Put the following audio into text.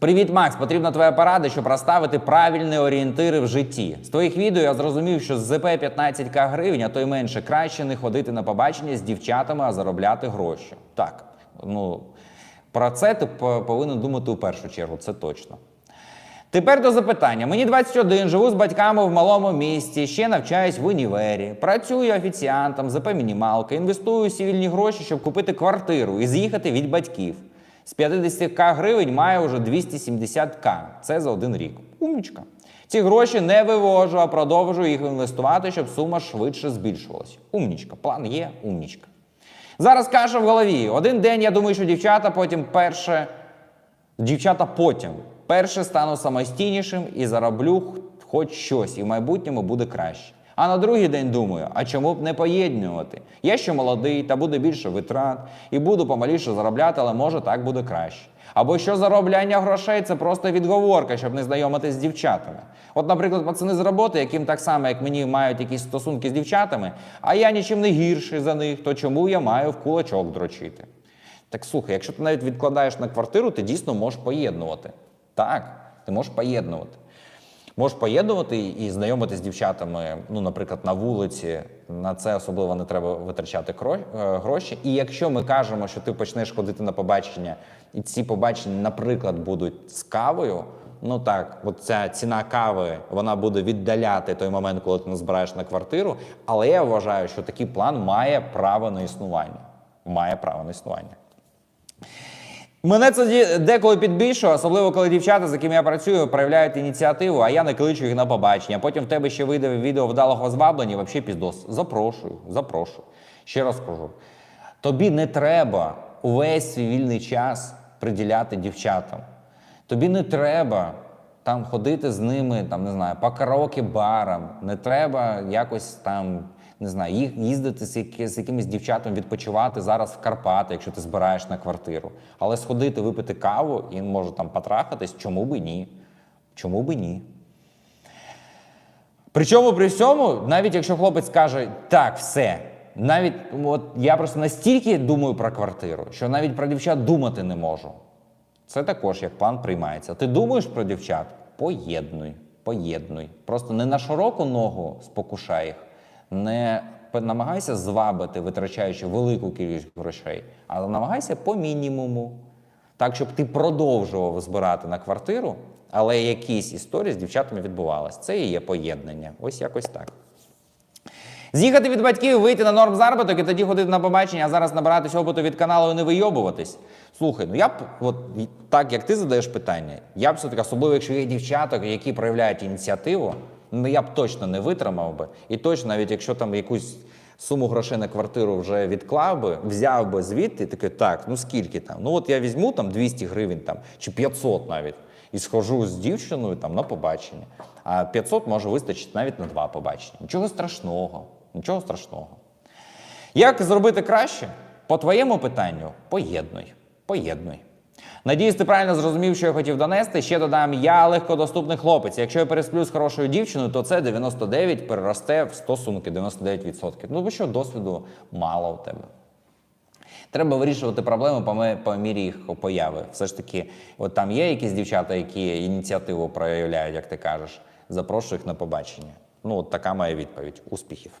Привіт, Макс! Потрібна твоя порада, щоб розставити правильні орієнтири в житті. З твоїх відео я зрозумів, що з ЗП 15к гривень, а то й менше, краще не ходити на побачення з дівчатами, а заробляти гроші. Так, ну про це ти по- повинен думати у першу чергу, це точно. Тепер до запитання. Мені 21, живу з батьками в малому місті, ще навчаюсь в універі, працюю офіціантом, ЗП мінімалка, інвестую всі гроші, щоб купити квартиру і з'їхати від батьків. З 50к гривень маю вже 270к. Це за один рік. Умнічка. Ці гроші не вивожу, а продовжую їх інвестувати, щоб сума швидше збільшувалась. Умнічка. План є, умнічка. Зараз каша в голові. Один день я думаю, що дівчата потім перше Дівчата потім перше стану самостійнішим і зароблю хоч щось, і в майбутньому буде краще. А на другий день думаю, а чому б не поєднувати? Я ще молодий, та буде більше витрат, і буду помаліше заробляти, але може так буде краще. Або що заробляння грошей це просто відговорка, щоб не знайомитись з дівчатами. От, наприклад, пацани з роботи, яким так само, як мені мають якісь стосунки з дівчатами, а я нічим не гірший за них, то чому я маю в кулачок дрочити? Так слухай, якщо ти навіть відкладаєш на квартиру, ти дійсно можеш поєднувати. Так, ти можеш поєднувати. Можеш поєднувати і знайомитися з дівчатами, ну, наприклад, на вулиці. На це особливо не треба витрачати е, гроші. І якщо ми кажемо, що ти почнеш ходити на побачення, і ці побачення, наприклад, будуть з кавою. Ну так, от ця ціна кави вона буде віддаляти той момент, коли ти не збираєш на квартиру. Але я вважаю, що такий план має право на існування. Має право на існування. Мене це деколи підбільшує, особливо коли дівчата, з якими я працюю, проявляють ініціативу, а я не кличу їх на побачення. Потім в тебе ще вийде відео вдалого зваблення, взагалі піздос. Запрошую, запрошую. Ще раз кажу: тобі не треба увесь свій вільний час приділяти дівчатам. Тобі не треба там ходити з ними, там не знаю, по караоке барам. Не треба якось там, не знаю, їх їздити з, яки- з якимись дівчатами відпочивати зараз в Карпати, якщо ти збираєш на квартиру. Але сходити, випити каву і може там потрахатись, чому би ні? Чому би ні? Причому при всьому, навіть якщо хлопець каже, так, все. Навіть от я просто настільки думаю про квартиру, що навіть про дівчат думати не можу. Це також як план приймається. Ти думаєш про дівчат? Поєднуй, поєднуй. Просто не на широку ногу спокушай їх, не намагайся звабити, витрачаючи велику кількість грошей, але намагайся по мінімуму. Так, щоб ти продовжував збирати на квартиру, але якісь історії з дівчатами відбувалися. Це і є поєднання. Ось якось так. З'їхати від батьків, вийти на норм заробіток і тоді ходити на побачення, а зараз набиратись опиту від каналу і не вийобуватись. Слухай, ну я б, от так як ти задаєш питання, я б все-таки, особливо, якщо є дівчаток, які проявляють ініціативу, я б точно не витримав би. І точно, навіть якщо там якусь суму грошей на квартиру вже відклав би, взяв би звідти, такий, так, ну скільки там? Ну от я візьму там 200 гривень там, чи 500 навіть. І схожу з дівчиною там на побачення. А 500 може вистачити навіть на два побачення. Нічого страшного. Нічого страшного. Як зробити краще? По твоєму питанню поєднуй. Поєднуй. Надіюсь, ти правильно зрозумів, що я хотів донести. Ще додам, я легкодоступний хлопець. Якщо я пересплю з хорошою дівчиною, то це 99 переросте в стосунки, 99%. Ну бо що досвіду мало у тебе. Треба вирішувати проблеми по, мірі їх появи. Все ж таки, от там є якісь дівчата, які ініціативу проявляють, як ти кажеш. Запрошую їх на побачення. Ну, от така моя відповідь. Успіхів.